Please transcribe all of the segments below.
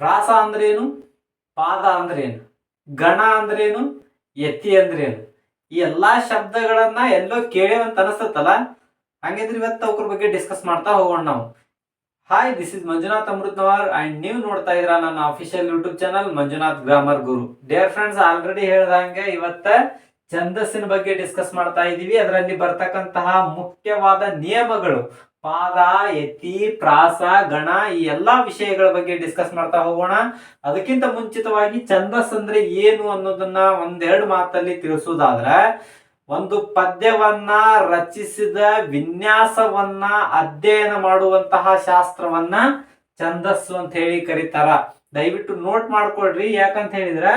ಪ್ರಾಸ ಅಂದ್ರೇನು? ಪಾದ ಅಂದ್ರೇನು? ಗಣ ಅಂದ್ರೇನು? ಎತ್ತಿ ಅಂದ್ರೇನು? ಈ ಎಲ್ಲಾ ಶಬ್ದಗಳನ್ನ ಎಲ್ಲೋ ಕೇಳೇವಂತ ಅನಿಸ್ತತ್ತಲ್ಲ ಹಂಗಿದ್ರೆ ಇವತ್ತು ಅವ್ರ ಬಗ್ಗೆ ಡಿಸ್ಕಸ್ ಮಾಡ್ತಾ ಹೋಗೋಣ ನಾವು. Hi this is Manjunath Amrutnavar and ನೀವು ನೋಡ್ತಾ ಇದ್ರ ನನ್ನ official YouTube channel Manjunath grammar Guru dear friends already ಹೇಳ್ದಂಗೆ ಇವತ್ತ ಛಂದಸ್ಸಿನ ಬಗ್ಗೆ ಡಿಸ್ಕಸ್ ಮಾಡ್ತಾ ಇದೀವಿ. ಅದರಲ್ಲಿ ಬರ್ತಕ್ಕಂತಹ ಮುಖ್ಯವಾದ ನಿಯಮಗಳು. ಪಾದ, ಎತ್ತಿ, ಪ್ರಾಸ, ಗಣ ಈ ಎಲ್ಲಾ ವಿಷಯಗಳ ಬಗ್ಗೆ ಡಿಸ್ಕಸ್ ಮಾಡ್ತಾ ಹೋಗೋಣ. ಅದಕ್ಕಿಂತ ಮುಂಚಿತವಾಗಿ ಛಂದಸ್ ಅಂದ್ರೆ ಏನು ಅನ್ನೋದನ್ನ ಒಂದೆರಡು ಮಾತಲ್ಲಿ ತಿಳಿಸೋದಾದ್ರೆ, ಒಂದು ಪದ್ಯವನ್ನ ರಚಿಸಿದ ವಿನ್ಯಾಸವನ್ನ ಅಧ್ಯಯನ ಮಾಡುವಂತಹ ಶಾಸ್ತ್ರವನ್ನ ಛಂದಸ್ಸು ಅಂತ ಹೇಳಿ ಕರೀತಾರ. ದಯವಿಟ್ಟು ನೋಟ್ ಮಾಡ್ಕೊಳ್ರಿ. ಯಾಕಂತ ಹೇಳಿದ್ರೆ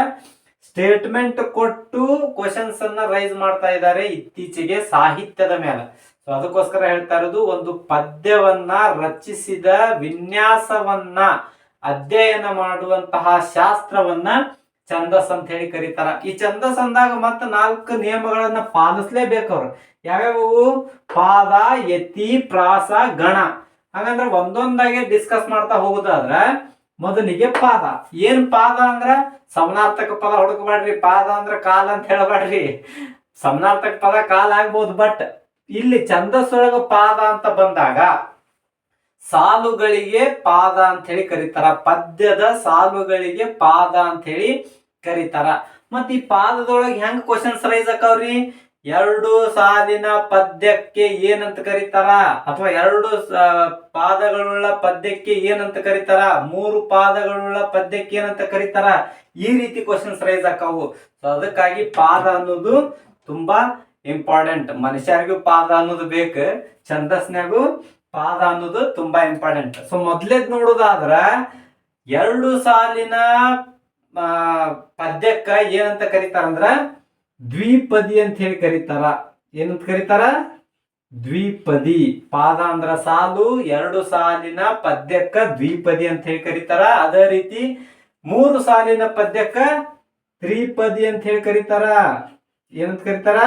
ಸ್ಟೇಟ್ಮೆಂಟ್ ಕೊಟ್ಟು ಕ್ವಶನ್ಸ್ ಅನ್ನ ರೈಸ್ ಮಾಡ್ತಾ ಇದ್ದಾರೆ ಇತ್ತೀಚೆಗೆ ಸಾಹಿತ್ಯದ ಮೇಲೆ. ಸೊ ಅದಕ್ಕೋಸ್ಕರ ಹೇಳ್ತಾ ಇರೋದು, ಒಂದು ಪದ್ಯವನ್ನ ರಚಿಸಿದ ವಿನ್ಯಾಸವನ್ನ, ಅಧ್ಯಯನ ಮಾಡುವಂತಹ ಶಾಸ್ತ್ರವನ್ನ ಛಂದಸ್ ಅಂತ ಹೇಳಿ ಕರೀತಾರ. ಈ ಛಂದಸ್ ಅಂದಾಗ ಮತ್ತೆ ನಾಲ್ಕು ನಿಯಮಗಳನ್ನ ಪಾಲಿಸ್ಲೇಬೇಕು ಅವ್ರು. ಯಾವ್ಯಾವು ಪಾದ, ಯತಿ, ಪ್ರಾಸ, ಗಣ. ಹಾಗಂದ್ರೆ ಒಂದೊಂದಾಗೆ ಡಿಸ್ಕಸ್ ಮಾಡ್ತಾ ಹೋಗುದಾದ್ರ ಮೊದಲಿಗೆ ಪಾದ. ಏನ್ ಪಾದ ಅಂದ್ರ ಸಮನಾರ್ಥಕ ಪದ ಹುಡುಕಬೇಡ್ರಿ, ಪಾದ ಅಂದ್ರ ಕಾಲ ಅಂತ ಹೇಳಬೇಡ್ರಿ. ಸಮನಾರ್ಥಕ ಪದ ಕಾಲ ಆಗ್ಬೋದು ಬಟ್ ಇಲ್ಲಿ ಛಂದಸ್ಸೊಳಗ ಪಾದ ಅಂತ ಬಂದಾಗ ಸಾಲುಗಳಿಗೆ ಪಾದ ಅಂತ ಹೇಳಿ ಕರೀತಾರ. ಪದ್ಯದ ಸಾಲುಗಳಿಗೆ ಪಾದ ಅಂತ ಹೇಳಿ ಕರೀತಾರ. ಮತ್ ಈ ಪಾದದೊಳಗೆ ಹೆಂಗ್ ಕ್ವಶನ್ಸ್ ರೈಸ್ ಆಕಾವ್ರಿ? ಎರಡು ಸಾಲಿನ ಪದ್ಯಕ್ಕೆ ಏನಂತ ಕರೀತಾರ? ಅಥವಾ ಎರಡು ಪಾದಗಳುಳ್ಳ ಪದ್ಯಕ್ಕೆ ಏನಂತ ಕರೀತಾರ? ಮೂರು ಪಾದಗಳುಳ್ಳ ಪದ್ಯಕ್ಕೆ ಏನಂತ ಕರೀತಾರ? ಈ ರೀತಿ ಕ್ವಶನ್ಸ್ ರೈಸ್ ಆಕಾವು ಸೊ ಅದಕ್ಕಾಗಿ ಪಾದ ಅನ್ನೋದು ತುಂಬಾ ಇಂಪಾರ್ಟೆಂಟ್ ಮನುಷ್ಯರಿಗೂ ಪಾದ ಅನ್ನೋದು ಬೇಕು ಛಂದಸ್ನಾಗೂ ಪಾದ ಅನ್ನೋದು ತುಂಬಾ ಇಂಪಾರ್ಟೆಂಟ್ ಸೊ ಮೊದ್ಲೇದ್ ನೋಡೋದಾದ್ರ ಎರಡು ಸಾಲಿನ ಪದ್ಯಕ್ಕ ಏನಂತ ಕರೀತಾರಂದ್ರ ದ್ವಿಪದಿ ಅಂತ ಹೇಳಿ ಕರೀತಾರ. ಏನಂತ ಕರೀತಾರ? ದ್ವಿಪದಿ. ಪಾದ ಅಂದ್ರ ಸಾಲು, ಎರಡು ಸಾಲಿನ ಪದ್ಯಕ್ಕ ದ್ವಿಪದಿ ಅಂತ ಹೇಳಿ ಕರೀತಾರ. ಅದೇ ರೀತಿ ಮೂರು ಸಾಲಿನ ಪದ್ಯಕ್ಕ ತ್ರಿಪದಿ ಅಂತ ಹೇಳಿ ಕರೀತಾರ. ಏನಂತ ಕರೀತಾರ?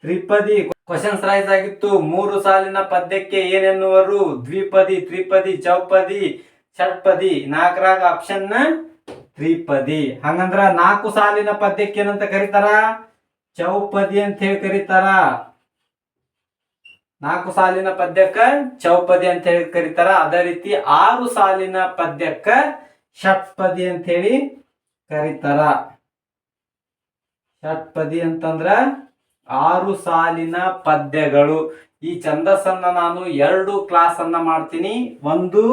ತ್ರಿಪದಿ. ಕ್ವಶನ್ಸ್ ರೈಸ್ ಆಗಿತ್ತು. ಮೂರು ಸಾಲಿನ ಪದ್ಯಕ್ಕೆ ಏನೆನ್ನುವರು? ದ್ವಿಪದಿ, ತ್ರಿಪದಿ, ಚೌಪದಿ, ಷಟ್ಪದಿ. ನಾಲ್ಕರಾಗ ಆಪ್ಷನ್ ತ್ರಿಪದಿ. ಹಂಗಂದ್ರ ನಾಲ್ಕು ಸಾಲಿನ ಪದ್ಯಕ್ಕೆ ಏನಂತ ಕರೀತಾರ? ಚೌಪದಿ ಅಂತ ಹೇಳಿ ಕರೀತಾರ. ನಾಲ್ಕು ಸಾಲಿನ ಪದ್ಯಕ್ಕ ಚೌಪದಿ ಅಂತ ಹೇಳಿ ಕರೀತಾರ. ಅದೇ ರೀತಿ ಆರು ಸಾಲಿನ ಪದ್ಯಕ್ಕ ಷಟ್ಪದಿ ಅಂತ ಹೇಳಿ ಕರೀತಾರ. ಷಟ್ಪದಿ ಅಂತಂದ್ರ ಆರು ಸಾಲಿನ ಪದ್ಯಗಳು. ಈ ಛಂದಸ್ಸನ್ನ ನಾನು ಎರಡು ಕ್ಲಾಸ್ ಅನ್ನ ಮಾಡ್ತೀನಿ. ಒಂದು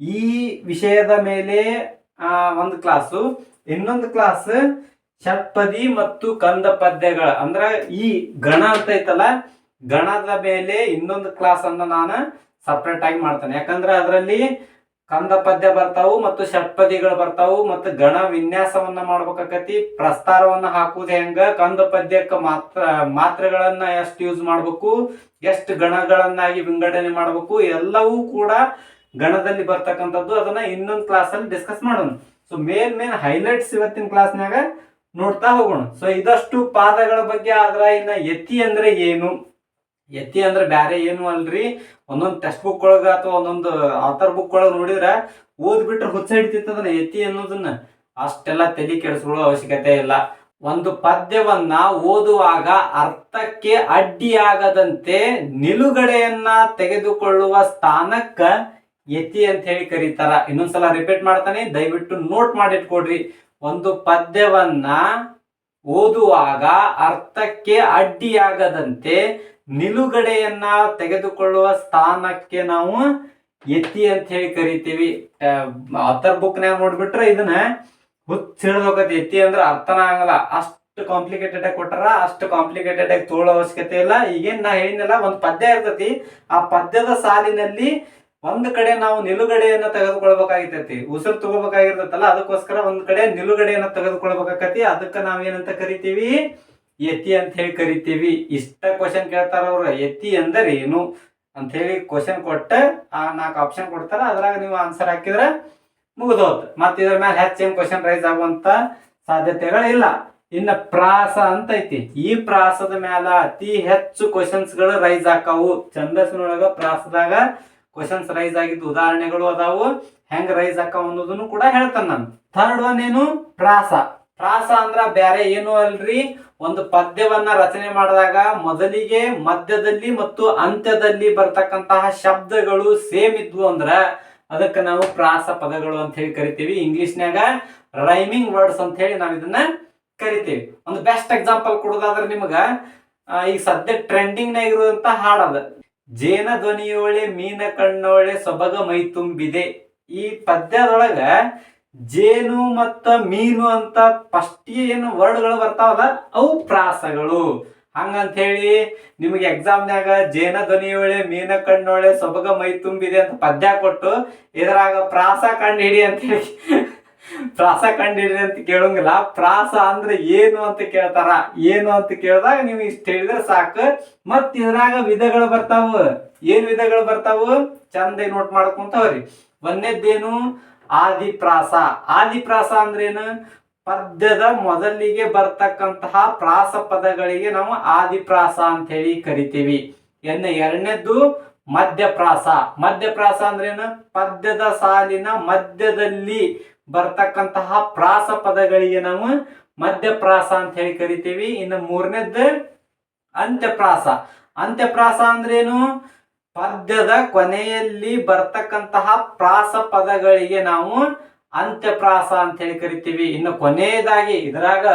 ಈ ವಿಷಯದ ಮೇಲೆ ಒಂದು ಕ್ಲಾಸು. ಇನ್ನೊಂದು ಕ್ಲಾಸ್ ಷಟ್ಪದಿ ಮತ್ತು ಕಂದ ಪದ್ಯಗಳ, ಅಂದ್ರ ಈ ಗಣ ಅಂತ ಐತಲ್ಲ, ಗಣದ ಮೇಲೆ ಇನ್ನೊಂದು ಕ್ಲಾಸ್ ಅನ್ನ ನಾನು ಸಪ್ರೇಟ್ ಆಗಿ ಮಾಡ್ತೇನೆ. ಯಾಕಂದ್ರೆ ಅದರಲ್ಲಿ ಕಂದ ಪದ್ಯ ಬರ್ತಾವು ಮತ್ತು ಷಟ್ಪದಿಗಳು ಬರ್ತಾವು ಮತ್ತು ಗಣ ವಿನ್ಯಾಸವನ್ನ ಮಾಡ್ಬೇಕಾಕತಿ. ಪ್ರಸ್ತಾರವನ್ನ ಹಾಕುವುದು ಹೆಂಗ? ಕಂದ ಪದ್ಯಕ್ಕೆ ಮಾತ್ರ, ಮಾತ್ರೆಗಳನ್ನ ಎಷ್ಟು ಯೂಸ್ ಮಾಡ್ಬೇಕು? ಎಷ್ಟು ಗಣಗಳನ್ನಾಗಿ ವಿಂಗಡಣೆ ಮಾಡ್ಬೇಕು? ಎಲ್ಲವೂ ಕೂಡ ಗಣದಲ್ಲಿ ಬರ್ತಕ್ಕಂಥದ್ದು. ಅದನ್ನ ಇನ್ನೊಂದು ಕ್ಲಾಸ್ ಅಲ್ಲಿ ಡಿಸ್ಕಸ್ ಮಾಡೋಣ. ಸೊ ಮೇನ್ ಮೇನ್ ಹೈಲೈಟ್ಸ್ ಇವತ್ತಿನ ಕ್ಲಾಸ್ನಾಗ ನೋಡ್ತಾ ಹೋಗೋಣ. ಸೊ ಇದಷ್ಟು ಪಾದಗಳ ಬಗ್ಗೆ ಆದ್ರೆ ಇನ್ನ ಎತ್ತಿ ಅಂದ್ರೆ ಏನು? ಎತ್ತಿ ಅಂದ್ರೆ ಬ್ಯಾರೆ ಏನು ಅಲ್ರಿ? ಒಂದೊಂದು ಟೆಕ್ಸ್ಟ್ ಬುಕ್ ಒಳಗ ಅಥವಾ ಒಂದೊಂದು ಆಥರ್ ಬುಕ್ ಒಳಗ ನೋಡಿದ್ರೆ ಓದ್ಬಿಟ್ರೆ ಹುಚ್ಚ ಹಿಡ್ತಿತ್ತದನ್ನ ಅದನ್ನ, ಎತ್ತಿ ಅನ್ನೋದನ್ನ. ಅಷ್ಟೆಲ್ಲ ತಲೆ ಕೆಡಿಸ್ಕೊಳ್ಳೋ ಅವಶ್ಯಕತೆ ಇಲ್ಲ. ಒಂದು ಪದ್ಯವನ್ನ ಓದುವಾಗ ಅರ್ಥಕ್ಕೆ ಅಡ್ಡಿಯಾಗದಂತೆ ನಿಲುಗಡೆಯನ್ನ ತೆಗೆದುಕೊಳ್ಳುವ ಸ್ಥಾನಕ್ಕ ಯತಿ ಅಂತ ಹೇಳಿ ಕರೀತಾರ. ಇನ್ನೊಂದ್ಸಲ ರಿಪೀಟ್ ಮಾಡ್ತಾನೆ. ದಯವಿಟ್ಟು ನೋಟ್ ಮಾಡಿಟ್ಕೊಡ್ರಿ. ಒಂದು ಪದ್ಯವನ್ನ ಓದುವಾಗ ಅರ್ಥಕ್ಕೆ ಅಡ್ಡಿಯಾಗದಂತೆ ನಿಲುಗಡೆಯನ್ನ ತೆಗೆದುಕೊಳ್ಳುವ ಸ್ಥಾನಕ್ಕೆ ನಾವು ಎತ್ತಿ ಅಂತ ಹೇಳಿ ಕರಿತೀವಿ. ಆಥರ್ ಬುಕ್ನ್ಯಾಗ ನೋಡ್ಬಿಟ್ರೆ ಇದನ್ನ ಹುಚ್ಚ ಹಿಡ್ದೋಗತ್ತೆ ಎತ್ತಿ ಅಂದ್ರೆ ಅರ್ಥನ ಆಗಲ್ಲ. ಅಷ್ಟು ಕಾಂಪ್ಲಿಕೇಟೆಡ್ ಆಗಿ ಕೊಟ್ಟಾರ ಅಷ್ಟು ಕಾಂಪ್ಲಿಕೇಟೆಡ್ ಆಗಿ ತೋಳೋ ಅವಶ್ಯಕತೆ ಇಲ್ಲ. ಈಗೇನ್ ನಾ ಹೇಳಿನಲ್ಲ ಒಂದು ಪದ್ಯ ಇರ್ತತಿ. ಆ ಪದ್ಯದ ಸಾಲಿನಲ್ಲಿ ಒಂದ್ ಕಡೆ ನಾವು ನಿಲುಗಡೆಯನ್ನ ತೆಗೆದುಕೊಳ್ಬೇಕಾಗಿರ್ತೈತಿ. ಉಸಿರು ತಗೋಬೇಕಾಗಿರ್ತೈತಲ್ಲ, ಅದಕ್ಕೋಸ್ಕರ ಒಂದ್ ಕಡೆ ನಿಲುಗಡೆಯನ್ನ ತೆಗೆದುಕೊಳ್ಬೇಕಾಕತಿ. ಅದಕ್ಕ ಏನಂತ ಕರಿತೀವಿ? ಯತಿ ಅಂತ ಹೇಳಿ ಕರಿತೀವಿ. ಇಷ್ಟ ಕ್ವಶನ್ ಕೇಳ್ತಾರ ಅವ್ರ. ಯತಿ ಅಂದರೆ ಏನು? ಅಂತ ಹೇಳಿ ಕ್ವಶನ್ ಕೊಟ್ಟ, ಆ ನಾಲ್ಕು ಆಪ್ಷನ್ ಕೊಡ್ತಾರ. ಅದ್ರಾಗ ನೀವು ಆನ್ಸರ್ ಹಾಕಿದ್ರೆ ಮುಗಿದೋತ್. ಮತ್ತೆ ಇದ್ರ ಮೇಲೆ ಹೆಚ್ಚೇನ್ ಕ್ವಶನ್ ರೈಸ್ ಆಗುವಂತ ಸಾಧ್ಯತೆಗಳಿಲ್ಲ. ಇನ್ನ ಪ್ರಾಸ ಅಂತ ಐತಿ ಈ ಪ್ರಾಸದ ಮ್ಯಾಲ ಅತಿ ಹೆಚ್ಚು ಕ್ವಶನ್ಸ್ಗಳು ರೈಸ್ ಆಕಾವು. ಛಂದಸ್ಸಿನೊಳಗ ಪ್ರಾಸದಾಗ ಕ್ವಶನ್ಸ್ ರೈಸ್ ಆಗಿದ್ದು ಉದಾಹರಣೆಗಳು ಅದಾವು. ಹೆಂಗ್ ರೈಸ್ ಆಕಾವ್ ಅನ್ನೋದನ್ನು ಕೂಡ ಹೇಳ್ತಾನೆ ನಾನು. ಥರ್ಡ್ ಒನ್ ಏನು? ಪ್ರಾಸ ಪ್ರಾಸ ಅಂದ್ರ ಬ್ಯಾರೆ ಏನು ಅಲ್ರಿ. ಒಂದು ಪದ್ಯವನ್ನ ರಚನೆ ಮಾಡಿದಾಗ ಮೊದಲಿಗೆ, ಮಧ್ಯದಲ್ಲಿ ಮತ್ತು ಅಂತ್ಯದಲ್ಲಿ ಬರ್ತಕ್ಕಂತಹ ಶಬ್ದಗಳು ಸೇಮ್ ಇದ್ವು ಅಂದ್ರ ಅದಕ್ಕೆ ನಾವು ಪ್ರಾಸ ಪದಗಳು ಅಂತ ಹೇಳಿ ಕರಿತೀವಿ. ಇಂಗ್ಲಿಷ್ನ್ಯಾಗ ರೈಮಿಂಗ್ ವರ್ಡ್ಸ್ ಅಂತ ಹೇಳಿ ನಾವು ಇದನ್ನ ಕರಿತೀವಿ. ಒಂದು ಬೆಸ್ಟ್ ಎಕ್ಸಾಂಪಲ್ ಕೊಡೋದಾದ್ರೆ ನಿಮಗ ಈಗ ಸದ್ಯ ಟ್ರೆಂಡಿಂಗ್ ನಾಗ ಇರುವಂತ ಹಾಡದ. ಜೇನ ಧ್ವನಿಯೋಳೆ ಮೀನ ಕಣ್ಣೋಳೆ ಸೊಬಗ ಮೈ ತುಂಬಿದೆ. ಈ ಪದ್ಯದೊಳಗ ಜೇನು ಮತ್ತ ಮೀನು ಅಂತ ಫಸ್ಟ್ ಏನು ವರ್ಡ್ಗಳು ಬರ್ತಾವಲ್ಲ, ಅವು ಪ್ರಾಸಗಳು. ಹಂಗಂತ ಹೇಳಿ ನಿಮಗೆ ಎಕ್ಸಾಮ್ನ್ಯಾಗ ಜೇನ ಧ್ವನಿಯೋಳೆ ಮೀನ ಕಣ್ಣೋಳೆ ಸೊಬಗ ಮೈ ತುಂಬಿದೆ ಅಂತ ಪದ್ಯ ಕೊಟ್ಟು, ಇದರಾಗ ಪ್ರಾಸ ಕಂಡು ಹಿಡಿ ಅಂತ ಹೇಳಿ ಪ್ರಾಸ ಕಂಡು ಅಂತ ಕೇಳಂಗಿಲ್ಲ. ಪ್ರಾಸ ಅಂದ್ರೆ ಏನು ಅಂತ ಕೇಳ್ತಾರ. ಏನು ಅಂತ ಕೇಳಿದಾಗ ನೀವು ಇಷ್ಟ ಹೇಳಿದ್ರೆ ಸಾಕು. ಮತ್ ಇದ್ರಾಗ ವಿಧಗಳು ಬರ್ತಾವ. ಏನ್ ವಿಧಗಳು ಬರ್ತಾವ? ಚಂದ ನೋಟ್ ಮಾಡ್ಕೊಂತವ್ರಿ. ಒಂದೇದ್ದೇನು ಆದಿಪ್ರಾಸ. ಆದಿಪ್ರಾಸ ಅಂದ್ರೇನು? ಪದ್ಯದ ಮೊದಲಿಗೆ ಬರ್ತಕ್ಕಂತಹ ಪ್ರಾಸ ಪದಗಳಿಗೆ ನಾವು ಆದಿಪ್ರಾಸ ಅಂತ ಹೇಳಿ ಕರಿತೀವಿ. ಎನ್ನ ಎರಡನೇದ್ದು? ಮಧ್ಯಪ್ರಾಸ. ಮಧ್ಯಪ್ರಾಸ ಅಂದ್ರೇನು? ಪದ್ಯದ ಸಾಲಿನ ಮಧ್ಯದಲ್ಲಿ ಬರ್ತಕ್ಕಂತಹ ಪ್ರಾಸ ಪದಗಳಿಗೆ ನಾವು ಮಧ್ಯಪ್ರಾಸ ಅಂತ ಹೇಳಿ ಕರಿತೀವಿ. ಇನ್ನು ಮೂರನೇದ್ದು ಅಂತ್ಯಪ್ರಾಸ. ಅಂತ್ಯಪ್ರಾಸ ಅಂದ್ರೇನು? ಪದ್ಯದ ಕೊನೆಯಲ್ಲಿ ಬರ್ತಕ್ಕಂತಹ ಪ್ರಾಸ ಪದಗಳಿಗೆ ನಾವು ಅಂತ್ಯಪ್ರಾಸ ಅಂತ ಹೇಳಿ ಕರಿತೀವಿ. ಇನ್ನು ಕೊನೆಯದಾಗಿ ಇದ್ರಾಗ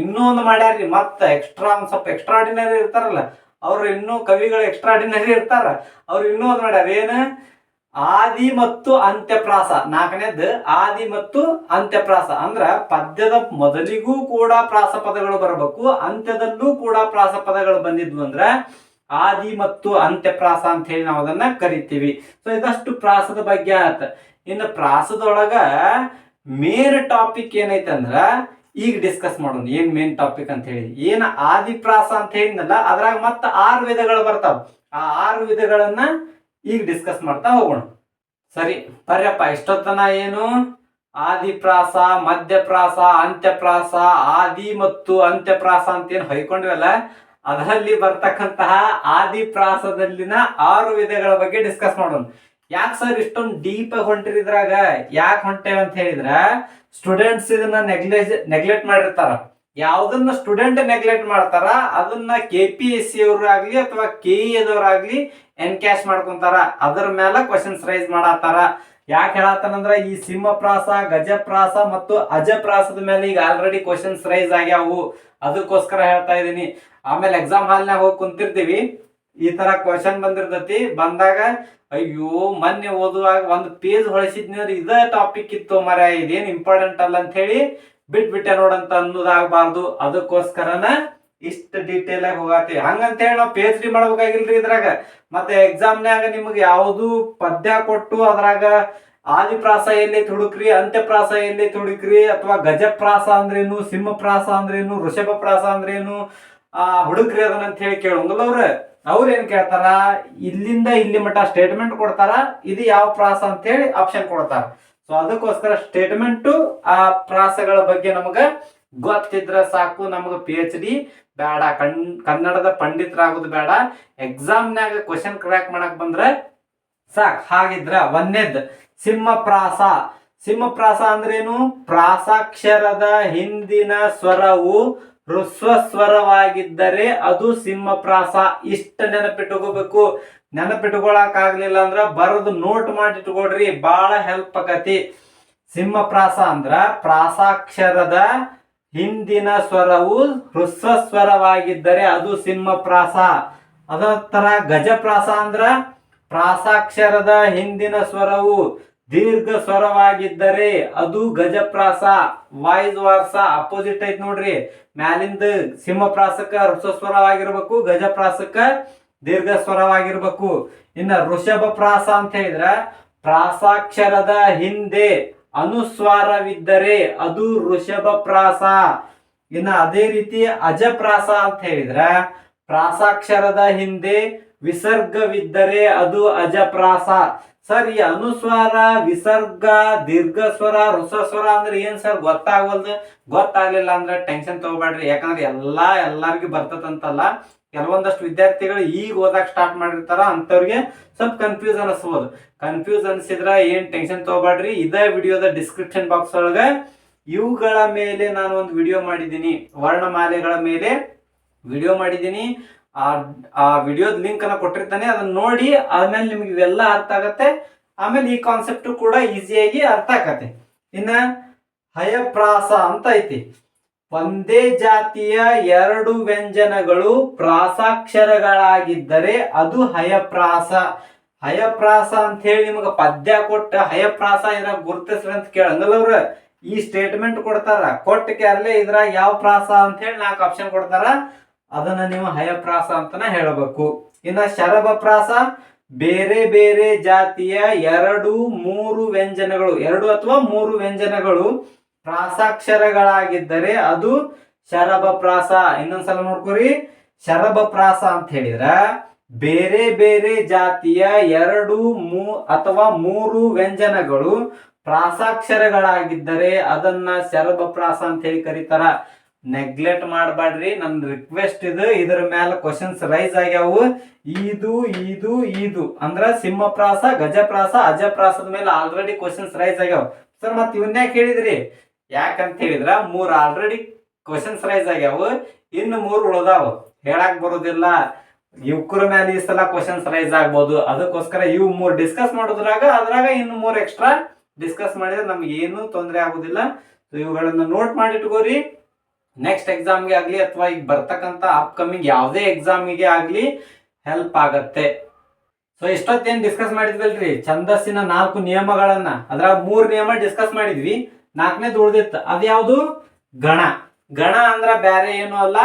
ಇನ್ನೂ ಒಂದು ಮಾಡ್ಯಾರ್ರಿ ಮತ್ತ ಎಕ್ಸ್ಟ್ರಾ ಒಂದು ಸ್ವಲ್ಪ ಎಕ್ಸ್ಟ್ರಾಡಿನರಿ ಇರ್ತಾರಲ್ಲ, ಅವ್ರು ಇನ್ನೂ ಕವಿಗಳು ಎಕ್ಸ್ಟ್ರಾಡಿನರಿ ಇರ್ತಾರ, ಅವ್ರು ಇನ್ನೂ ಒಂದು ಮಾಡ್ಯಾರ. ಏನು? ಆದಿ ಮತ್ತು ಅಂತ್ಯಪ್ರಾಸ. ನಾಲ್ಕನೇದು ಆದಿ ಮತ್ತು ಅಂತ್ಯಪ್ರಾಸ. ಅಂದ್ರ ಪದ್ಯದ ಮೊದಲಿಗೂ ಕೂಡ ಪ್ರಾಸ ಪದಗಳು ಬರಬೇಕು, ಅಂತ್ಯದಲ್ಲೂ ಕೂಡ ಪ್ರಾಸ ಪದಗಳು ಬಂದಿದ್ವು ಅಂದ್ರ ಆದಿ ಮತ್ತು ಅಂತ್ಯಪ್ರಾಸ ಅಂತ ಹೇಳಿ ನಾವು ಅದನ್ನ ಕರಿತೀವಿ. ಸೊ ಇದಷ್ಟು ಪ್ರಾಸದ ಬಗ್ಗೆ ಆತ ಇನ್ನು ಪ್ರಾಸದೊಳಗ ಮೇನ್ ಟಾಪಿಕ್ ಏನೈತೆ ಅಂದ್ರ ಈಗ ಡಿಸ್ಕಸ್ ಮಾಡೋಣ. ಏನ್ ಮೇನ್ ಟಾಪಿಕ್ ಅಂತ ಹೇಳಿ. ಏನ್ ಆದಿಪ್ರಾಸ ಅಂತ ಹೇಳಿದ್ನಲ್ಲ, ಅದ್ರಾಗ ಮತ್ತ ಆರು ವಿಧಗಳು ಬರ್ತಾವ. ಆ ಆರು ವಿಧಗಳನ್ನ ಈಗ ಡಿಸ್ಕಸ್ ಮಾಡ್ತಾ ಹೋಗೋಣ. ಸರಿ ಬರ್ಯಪ್ಪ ಇಷ್ಟೊತ್ತನ ಏನು? ಆದಿಪ್ರಾಸ, ಮಧ್ಯಪ್ರಾಸ, ಅಂತ್ಯಪ್ರಾಸ, ಆದಿ ಮತ್ತು ಅಂತ್ಯಪ್ರಾಸ ಅಂತ ಏನು ಹೊಯ್ಕೊಂಡ್ವಲ್ಲ, ಅದರಲ್ಲಿ ಬರ್ತಕ್ಕಂತಹ ಆದಿಪ್ರಾಸದಲ್ಲಿನ ಆರು ವಿಧಗಳ ಬಗ್ಗೆ ಡಿಸ್ಕಸ್ ಮಾಡೋಣ. ಯಾಕೆ ಸರ್ ಇಷ್ಟೊಂದು ಡೀಪ್ ಆಗಿ ಹೊಂಟಿರಿದ್ರಾಗ ಯಾಕೆ ಹೊಂಟೇವ ಅಂತ ಹೇಳಿದ್ರ ಸ್ಟೂಡೆಂಟ್ಸ್ ಇದನ್ನ ನೆಗ್ಲೆಜ್ ನೆಗ್ಲೆಕ್ಟ್ ಮಾಡಿರ್ತಾರ. ಯಾವ್ದನ್ನ ಸ್ಟೂಡೆಂಟ್ ನೆಗ್ಲೆಕ್ಟ್ ಮಾಡ್ತಾರ, ಅದನ್ನ ಕೆ ಪಿ ಎಸ್ ಸಿ ಅವ್ರಾಗ್ಲಿ ಅಥವಾ ಕೆ ಇ ಎದವ್ರಾಗ್ಲಿ ಎನ್ಕ್ಯಾಶ್ ಮಾಡ್ಕೊಂತಾರ. ಅದ್ರ ಮೇಲೆ ಕ್ವಶನ್ಸ್ ರೈಸ್ ಮಾಡತ್ತಾರ ಯಾಕೆ ಹೇಳತ್ತಾನಂದ್ರ ಈ ಸಿಂಹಪ್ರಾಸ, ಗಜಪ್ರಾಸ ಮತ್ತು ಅಜಪ್ರಾಸದ ಮೇಲೆ ಈಗ ಆಲ್ರೆಡಿ ಕ್ವಶನ್ಸ್ ರೈಸ್ ಆಗ್ಯಾವು. ಅದಕ್ಕೋಸ್ಕರ ಹೇಳ್ತಾ ಇದೀನಿ. ಆಮೇಲೆ ಎಕ್ಸಾಮ್ ಹಾಲ್ನಾಗ ಹೋಗಿ ಕುಂತಿರ್ತೀವಿ. ಈ ತರ ಕ್ವಶನ್ ಬಂದಿರ್ತತಿ. ಬಂದಾಗ, ಅಯ್ಯೋ, ಮೊನ್ನೆ ಓದುವಾಗ ಒಂದು ಪೇಜ್ ಹೊಳಿಸಿದ್ನಿ ಅಂದ್ರೆ ಇದೇ ಟಾಪಿಕ್ ಇತ್ತು ಮರ ಇದೇನು ಇಂಪಾರ್ಟೆಂಟ್ ಅಲ್ಲ ಅಂತ ಹೇಳಿ ಬಿಟ್ಬಿಟ್ಟೆ ನೋಡಂತ ಅನ್ನೋದಾಗಬಾರ್ದು. ಅದಕ್ಕೋಸ್ಕರನ ಇಷ್ಟು ಡೀಟೇಲ್ ಆಗಿ ಹೋಗತ್ತೀವಿ ಹಂಗಂತ. ಹೇಳಿ ನಾವು ಪಿ ಎಚ್ ಡಿ ಮಾಡ್ಬೇಕಾಗಿಲ್ರಿ ಇದ್ರಾಗ. ಮತ್ತೆ ಎಕ್ಸಾಮ್ನ್ಯಾಗ ನಿಮ್ಗೆ ಯಾವುದು ಪದ್ಯ ಕೊಟ್ಟು ಅದ್ರಾಗ ಆದಿಪ್ರಾಸ ಎಲ್ಲೈತಿ ಹುಡುಕ್ರಿ ಅಂತ್ಯಪ್ರಾಸ ಎಲ್ಲೈತಿ ಹುಡುಕ್ರಿ ಅಥವಾ ಗಜಪ್ರಾಸ ಅಂದ್ರೇನು, ಸಿಂಹಪ್ರಾಸ ಅಂದ್ರೇನು, ಋಷಭಪ್ರಾಸ ಅಂದ್ರೇನು, ಆ, ಹುಡುಕ್ರಿ ಅದನ್ನ ಅಂತ ಹೇಳಿ ಕೇಳಂಗಿಲ್ಲ ಅವ್ರ. ಅವ್ರ ಏನ್ ಕೇಳ್ತಾರ? ಇಲ್ಲಿಂದ ಇಲ್ಲಿ ಮಟ್ಟ ಸ್ಟೇಟ್ಮೆಂಟ್ ಕೊಡ್ತಾರ, ಇದು ಯಾವ ಪ್ರಾಸ ಅಂತ ಹೇಳಿ ಆಪ್ಷನ್ ಕೊಡ್ತಾರ. ಸೊ ಅದಕ್ಕೋಸ್ಕರ ಸ್ಟೇಟ್ಮೆಂಟ್ ಆ ಪ್ರಾಸಗಳ ಬಗ್ಗೆ ನಮಗೆ ಗೊತ್ತಿದ್ರೆ ಸಾಕು. ನಮಗ ಪಿ ಎಚ್ ಡಿ ಬೇಡ. ಕಣ್, ಕನ್ನಡದ ಪಂಡಿತರಾಗೋದು ಬೇಡ. ಎಕ್ಸಾಮ್ನಾಗ ಕ್ವಶನ್ ಕ್ರ್ಯಾಕ್ ಮಾಡಕ್ ಬಂದ್ರೆ ಸಾಕ್. ಹಾಗಿದ್ರ ಒಂದೇದ್, ಸಿಂಹಪ್ರಾಸ. ಸಿಂಹಪ್ರಾಸ ಅಂದ್ರೇನು? ಪ್ರಾಸಾಕ್ಷರದ ಹಿಂದಿನ ಸ್ವರವು ಹೃಸ್ವ ಸ್ವರವಾಗಿದ್ದರೆ ಅದು ಸಿಂಹಪ್ರಾಸ. ಇಷ್ಟ ನೆನಪಿಟ್ಟುಕೋಬೇಕು ನೆನಪಿಟ್ಕೊಳಕ್ ಆಗ್ಲಿಲ್ಲ ಅಂದ್ರ ಬರೆದು ನೋಟ್ ಮಾಡಿ ಬಹಳ ಹೆಲ್ಪ್ ಆಕತಿ. ಸಿಂಹಪ್ರಾಸ ಅಂದ್ರ ಪ್ರಾಸಾಕ್ಷರದ ಹಿಂದಿನ ಸ್ವರವು ಹೃಸ್ವ ಸ್ವರವಾಗಿದ್ದರೆ ಅದು ಸಿಂಹಪ್ರಾಸ. ಅದರ ತರ ಗಜಪ್ರಾಸ ಅಂದ್ರ ಪ್ರಾಸಾಕ್ಷರದ ಹಿಂದಿನ ಸ್ವರವು ದೀರ್ಘ ಸ್ವರವಾಗಿದ್ದರೆ ಅದು ಗಜಪ್ರಾಸ ವಾರ್ಸ ಅಪೋಸಿಟ್ ಐತ್ ನೋಡ್ರಿ. ಮ್ಯಾಲಿಂದ ಸಿಂಹಪ್ರಾಸಕ್ಕ ಹೃಸ್ವ ಸ್ವರವಾಗಿರ್ಬೇಕು ಗಜಪ್ರಾಸಕ್ಕ ದೀರ್ಘ ಸ್ವರವಾಗಿರ್ಬೇಕು ಇನ್ನ ಋಷಭ ಪ್ರಾಸ ಅಂತ ಹೇಳಿದ್ರ, ಪ್ರಾಸಾಕ್ಷರದ ಹಿಂದೆ ಅನುಸ್ವಾರವಿದ್ದರೆ ಅದು ಋಷಭ ಪ್ರಾಸ ಇನ್ನ ಅದೇ ರೀತಿ ಅಜಪ್ರಾಸ ಅಂತ ಹೇಳಿದ್ರ, ಪ್ರಾಸಾಕ್ಷರದ ಹಿಂದೆ ವಿಸರ್ಗವಿದ್ದರೆ ಅದು ಅಜಪ್ರಾಸ. ಸರ್ ಈ ಅನುಸ್ವಾರ, ವಿಸರ್ಗ ದೀರ್ಘ ಸ್ವರ ಋಸ ಸ್ವರ ಅಂದ್ರೆ ಏನ್ ಸರ್? ಗೊತ್ತಾಗವಲ್ದು? ಗೊತ್ತಾಗ್ಲಿಲ್ಲ ಅಂದ್ರೆ ಟೆನ್ಷನ್ ತಗೋಬೇಡ್ರಿ. ಯಾಕಂದ್ರೆ ಎಲ್ಲಾ ಎಲ್ಲಾರ್ಗಿ ಬರ್ತದಂತಲ್ಲ. ಕೆಲವೊಂದಷ್ಟು ವಿದ್ಯಾರ್ಥಿಗಳು ಈಗ ಓದಕ್ ಸ್ಟಾರ್ಟ್ ಮಾಡಿರ್ತಾರ ಅಂತವ್ರಿಗೆ ಸ್ವಲ್ಪ ಕನ್ಫ್ಯೂಸ್ ಅನಿಸ್ಬೋದು. ಕನ್ಫ್ಯೂಸ್ ಅನಿಸಿದ್ರ ಏನ್ ಟೆನ್ಷನ್ ತಗೋಬೇಡ್ರಿ. ಇದೇ ವಿಡಿಯೋದ ಡಿಸ್ಕ್ರಿಪ್ಷನ್ ಬಾಕ್ಸ್ ಒಳಗೆ ಇವುಗಳ ಮೇಲೆ ನಾನು ಒಂದು ವಿಡಿಯೋ ಮಾಡಿದ್ದೀನಿ. ವರ್ಣಮಾಲೆಗಳ ಮೇಲೆ ವಿಡಿಯೋ ಮಾಡಿದ್ದೀನಿ. ಆ ಆ ವಿಡಿಯೋದ ಲಿಂಕ್ ಅನ್ನ ಕೊಟ್ಟಿರ್ತಾನೆ, ಅದನ್ನ ನೋಡಿ ಆಮೇಲೆ ನಿಮ್ಗೆ ಇವೆಲ್ಲ ಅರ್ಥ ಆಗತ್ತೆ. ಆಮೇಲೆ ಈ ಕಾನ್ಸೆಪ್ಟ್ ಕೂಡ ಈಸಿಯಾಗಿ ಅರ್ಥ ಆಗತ್ತೆ. ಇನ್ನ ಹಯಪ್ರಾಸ ಅಂತ ಐತಿ. ಒಂದೇ ಜಾತಿಯ ಎರಡು ವ್ಯಂಜನಗಳು ಪ್ರಾಸಾಕ್ಷರಗಳಾಗಿದ್ದರೆ ಅದು ಹಯಪ್ರಾಸ. ಹಯಪ್ರಾಸ ಅಂತ ಹೇಳಿ ನಿಮಗೆ ಪದ್ಯ ಕೊಟ್ಟ ಹಯಪ್ರಾಸ ಏನ ಗುರುತಿಸ್ರಿ ಅಂತ ಕೇಳಂಗಲ್ಲ ಅವ್ರ. ಈ ಸ್ಟೇಟ್ಮೆಂಟ್ ಕೊಡ್ತಾರ. ಕೊಟ್ಟ ಕ್ಯಾರ್ಲೆ ಇದ್ರಾಗ ಯಾವ ಪ್ರಾಸ ಅಂತ ಹೇಳಿ ನಾಲ್ಕು ಆಪ್ಷನ್ ಕೊಡ್ತಾರ. ಅದನ್ನ ನೀವು ಹಯಪ್ರಾಸ ಅಂತನ ಹೇಳಬೇಕು. ಇನ್ನ ಶರಭಪ್ರಾಸ ಬೇರೆ ಬೇರೆ ಜಾತಿಯ ಎರಡು ಮೂರು ವ್ಯಂಜನಗಳು, ಎರಡು ಅಥವಾ ಮೂರು ವ್ಯಂಜನಗಳು ಪ್ರಾಸಾಕ್ಷರಗಳಾಗಿದ್ದರೆ ಅದು ಶರಭಪ್ರಾಸ. ಇನ್ನೊಂದ್ಸಲ ನೋಡ್ಕೊರಿ. ಶರಭಪ್ರಾಸ ಅಂತ ಹೇಳಿದ್ರ ಬೇರೆ ಬೇರೆ ಜಾತಿಯ ಎರಡು ಮೂ ಅಥವಾ ಮೂರು ವ್ಯಂಜನಗಳು ಪ್ರಾಸಾಕ್ಷರಗಳಾಗಿದ್ದರೆ ಅದನ್ನ ಶರಭಪ್ರಾಸ ಅಂತ ಹೇಳಿ ಕರೀತಾರ. ನೆಗ್ಲೆಕ್ಟ್ ಮಾಡಬೇಡ್ರಿ ನನ್ನ ರಿಕ್ವೆಸ್ಟ್ ಇದು, ಇದರ ಮೇಲೆ ಕ್ವಶನ್ಸ್ ರೈಸ್ ಆಗ್ಯಾವು. ಇದು ಇದು ಇದು. ಅಂದ್ರ ಸಿಂಹಪ್ರಾಸ, ಗಜಪ್ರಾಸ, ಅಜಪ್ರಾಸದ ಮೇಲೆ ಆಲ್ರೆಡಿ ಕ್ವಶನ್ಸ್ ರೈಸ್ ಆಗ್ಯಾವ. ಸರ್ ಮತ್ತೆ ಇವನ್ನ ಹೇಳಿದ್ರಿ? ಯಾಕಂತ ಹೇಳಿದ್ರ, ಮೂರ್ ಆಲ್ರೆಡಿ ಕ್ವಶನ್ಸ್ ರೈಸ್ ಆಗ್ಯಾವು. ಇನ್ನು ಮೂರು ಉಳ್ದಾವ. ಹೇಳಕ್ ಬರೋದಿಲ್ಲ. ಯುವಕರ ಮೇಲೆ ಈ ಸಲ ಕ್ವಶನ್ಸ್ ರೈಸ್ ಆಗ್ಬೋದು. ಅದಕ್ಕೋಸ್ಕರ ಇವು ಮೂರು ಡಿಸ್ಕಸ್ ಮಾಡೋದ್ರಾಗ, ಅದ್ರಾಗ ಇನ್ನು ಮೂರು ಎಕ್ಸ್ಟ್ರಾ ಡಿಸ್ಕಸ್ ಮಾಡಿದ್ರೆ ನಮ್ಗೆ ಏನು ತೊಂದರೆ ಆಗುದಿಲ್ಲ. So, ಇವುಗಳನ್ನ ನೋಟ್ ಮಾಡಿ ಇಟ್ಕೋರಿ. ನೆಕ್ಸ್ಟ್ ಎಕ್ಸಾಮ್ಗೆ ಆಗಲಿ ಅಥವಾ ಈಗ ಬರ್ತಕ್ಕಂಥ ಅಪ್ಕಮಿಂಗ್ ಯಾವುದೇ ಎಕ್ಸಾಮಿಗೆ ಆಗಲಿ ಹೆಲ್ಪ್ ಆಗತ್ತೆ. ಸೊ ಇಷ್ಟೊತ್ತೇನ್ ಡಿಸ್ಕಸ್ ಮಾಡಿದ್ವಲ್ರಿ? ಛಂದಸ್ಸಿನ ನಾಲ್ಕು ನಿಯಮಗಳನ್ನ. ಅದ್ರಾಗ ಮೂರು ನಿಯಮ ಡಿಸ್ಕಸ್ ಮಾಡಿದ್ವಿ. ನಾಲ್ಕನೇದು ಉಳ್ದಿತ್ತು. ಅದ್ಯಾವುದು ಗಣ. ಗಣ ಅಂದ್ರ ಬೇರೆ ಏನು ಅಲ್ಲ,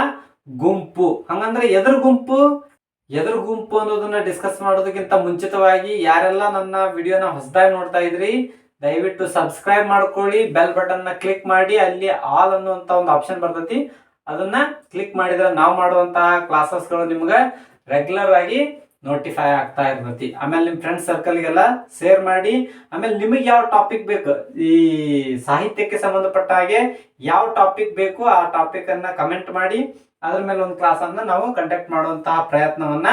ಗುಂಪು. ಹಂಗಂದ್ರೆ ಎದ್ರ ಗುಂಪು? ಎದ್ರ ಗುಂಪು ಅನ್ನೋದನ್ನ ಡಿಸ್ಕಸ್ ಮಾಡೋದಕ್ಕಿಂತ ಮುಂಚಿತವಾಗಿ ಯಾರೆಲ್ಲ ನನ್ನ ವಿಡಿಯೋನ ಹೊಸದಾಗಿ ನೋಡ್ತಾ ಇದ್ರಿ ದಯವಿಟ್ಟು ಸಬ್ಸ್ಕ್ರೈಬ್ ಮಾಡ್ಕೊಳ್ಳಿ ಬೆಲ್ ಬಟನ್ನ ಕ್ಲಿಕ್ ಮಾಡಿ, ಅಲ್ಲಿ ಆಲ್ ಅನ್ನುವಂತ ಒಂದು ಆಪ್ಷನ್ ಬರ್ತೈತಿ. ಅದನ್ನ ಕ್ಲಿಕ್ ಮಾಡಿದ್ರೆ ನಾವು ಮಾಡುವಂತಹ ಕ್ಲಾಸಸ್ಗಳು ನಿಮ್ಗೆ ರೆಗ್ಯುಲರ್ ಆಗಿ ನೋಟಿಫೈ ಆಗ್ತಾ ಇರ್ತೈತಿ. ಆಮೇಲೆ ನಿಮ್ಮ ಫ್ರೆಂಡ್ ಸರ್ಕಲ್ಗೆಲ್ಲ ಶೇರ್ ಮಾಡಿ, ಆಮೇಲೆ ನಿಮಗೆ ಯಾವ ಟಾಪಿಕ್ ಬೇಕು, ಈ ಸಾಹಿತ್ಯಕ್ಕೆ ಸಂಬಂಧಪಟ್ಟ ಹಾಗೆ ಯಾವ ಟಾಪಿಕ್ ಬೇಕು, ಆ ಟಾಪಿಕ್ ಅನ್ನ ಕಮೆಂಟ್ ಮಾಡಿ, ಅದ್ರ ಮೇಲೆ ಒಂದು ಕ್ಲಾಸನ್ನು ನಾವು ಕಂಡಕ್ಟ್ ಮಾಡುವಂತಹ ಪ್ರಯತ್ನವನ್ನ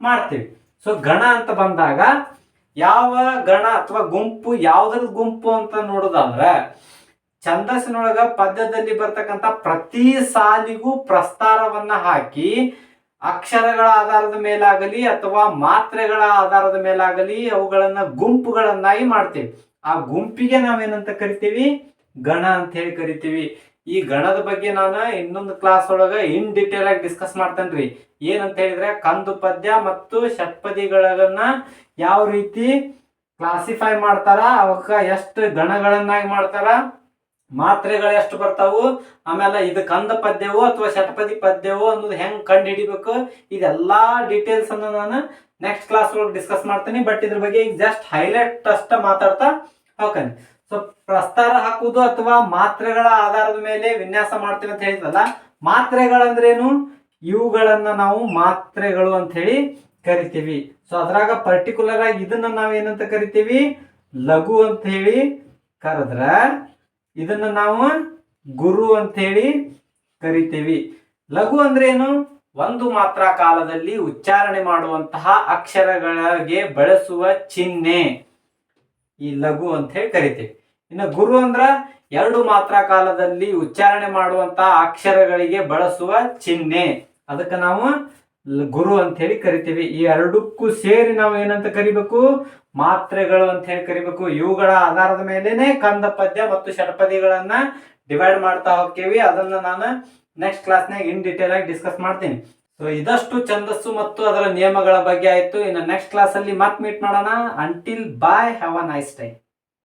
ಮಾಡ್ತೀವಿ. ಸೊ ಗಣ ಅಂತ ಬಂದಾಗ ಯಾವ ಗಣ ಅಥವಾ ಗುಂಪು ಯಾವ್ದ್ರ ಗುಂಪು ಅಂತ ನೋಡೋದಂದ್ರೆ ಛಂದಸ್ಸಿನೊಳಗ ಪದ್ಯದಲ್ಲಿ ಬರ್ತಕ್ಕಂಥ ಪ್ರತಿ ಸಾಲಿಗೂ ಪ್ರಸ್ತಾರವನ್ನ ಹಾಕಿ ಅಕ್ಷರಗಳ ಆಧಾರದ ಮೇಲಾಗಲಿ ಅಥವಾ ಮಾತ್ರೆಗಳ ಆಧಾರದ ಮೇಲಾಗಲಿ ಅವುಗಳನ್ನ ಗುಂಪುಗಳನ್ನಾಗಿ ಮಾಡ್ತೀವಿ. ಆ ಗುಂಪಿಗೆ ನಾವೇನಂತ ಕರಿತೀವಿ? ಗಣ ಅಂತ ಹೇಳಿ ಕರಿತೀವಿ. ಈ ಗಣದ ಬಗ್ಗೆ ನಾನು ಇನ್ನೊಂದು ಕ್ಲಾಸ್ ಒಳಗ ಇನ್ ಡಿಟೇಲ್ ಆಗಿ ಡಿಸ್ಕಸ್ ಮಾಡ್ತೇನ್ರಿ. ಏನಂತ ಹೇಳಿದ್ರೆ ಕಂದು ಪದ್ಯ ಮತ್ತು ಷಟ್ಪದಿಗಳನ್ನ ಯಾವ ರೀತಿ ಕ್ಲಾಸಿಫೈ ಮಾಡ್ತಾರ, ಅವಕ್ಕ ಎಷ್ಟು ಗಣಗಳನ್ನಾಗಿ ಮಾಡ್ತಾರ, ಮಾತ್ರೆಗಳು ಎಷ್ಟು ಬರ್ತಾವು, ಆಮೇಲೆ ಇದು ಕಂದ ಪದ್ಯವೋ ಅಥವಾ ಷಟ್ಪದಿ ಪದ್ಯವೋ ಅನ್ನೋದು ಹೆಂಗ್ ಕಂಡು ಹಿಡಿಬೇಕು, ಇದೆಲ್ಲಾ ಡೀಟೇಲ್ಸ್ ಅನ್ನು ನಾನು ನೆಕ್ಸ್ಟ್ ಕ್ಲಾಸ್ ಒಳಗೆ ಡಿಸ್ಕಸ್ ಮಾಡ್ತೀನಿ. ಬಟ್ ಇದ್ರ ಬಗ್ಗೆ ಈಗ ಜಸ್ಟ್ ಹೈಲೈಟ್ ಅಷ್ಟ ಮಾತಾಡ್ತಾ ಹೋಗ್ತಾನೆ. ಸೊ ಪ್ರಸ್ತಾರ ಹಾಕುವುದು ಅಥವಾ ಮಾತ್ರೆಗಳ ಆಧಾರದ ಮೇಲೆ ವಿನ್ಯಾಸ ಮಾಡ್ತೀವಿ ಅಂತ ಹೇಳಿದ್ವಲ್ಲ, ಮಾತ್ರೆಗಳಂದ್ರೇನು? ಇವುಗಳನ್ನ ನಾವು ಮಾತ್ರೆಗಳು ಅಂತ ಹೇಳಿ ಕರಿತೀವಿ. ಸೊ ಅದ್ರಾಗ ಪರ್ಟಿಕ್ಯುಲರ್ ಆಗಿ ಇದನ್ನ ನಾವೇನಂತ ಕರಿತೀವಿ? ಲಘು ಅಂತ ಹೇಳಿ ಕರೆದ್ರ, ಇದನ್ನ ನಾವು ಗುರು ಅಂತ ಹೇಳಿ ಕರಿತೀವಿ. ಲಘು ಅಂದ್ರೆ ಏನು ಒಂದು ಮಾತ್ರ ಕಾಲದಲ್ಲಿ ಉಚ್ಚಾರಣೆ ಮಾಡುವಂತಹ ಅಕ್ಷರಗಳಿಗೆ ಬಳಸುವ ಚಿಹ್ನೆ. ಈ ಲಘು ಅಂತ ಹೇಳಿ ಕರಿತೀವಿ. ಇನ್ನು ಗುರು ಅಂದ್ರ ಎರಡು ಮಾತ್ರ ಕಾಲದಲ್ಲಿ ಉಚ್ಚಾರಣೆ ಮಾಡುವಂತ ಅಕ್ಷರಗಳಿಗೆ ಬಳಸುವ ಚಿಹ್ನೆ. ಅದಕ್ಕೆ ನಾವು ಗುರು ಅಂತ ಹೇಳಿ ಕರಿತೀವಿ. ಈ ಎರಡಕ್ಕೂ ಸೇರಿ ನಾವು ಏನಂತ ಕರಿಬೇಕು? ಮಾತ್ರೆಗಳು ಅಂತ ಹೇಳಿ ಕರಿಬೇಕು. ಇವುಗಳ ಆಧಾರದ ಮೇಲೆನೆ ಕಂದ ಪದ್ಯ ಮತ್ತು ಷಟ್ಪದಿಗಳನ್ನ ಡಿವೈಡ್ ಮಾಡ್ತಾ ಹೋಗ್ತೀವಿ. ಅದನ್ನ ನಾನು ನೆಕ್ಸ್ಟ್ ಕ್ಲಾಸ್ನಾಗ ಇನ್ ಡೀಟೇಲ್ ಆಗಿ ಡಿಸ್ಕಸ್ ಮಾಡ್ತೀನಿ. ಸೊ ಇದಷ್ಟು ಛಂದಸ್ಸು ಮತ್ತು ಅದರ ನಿಯಮಗಳ ಬಗ್ಗೆ ಆಯ್ತು. ಇನ್ನು ನೆಕ್ಸ್ಟ್ ಕ್ಲಾಸ್ ಅಲ್ಲಿ ಮತ್ ಮೀಟ್ ಮಾಡೋಣ. Until bye have a nice time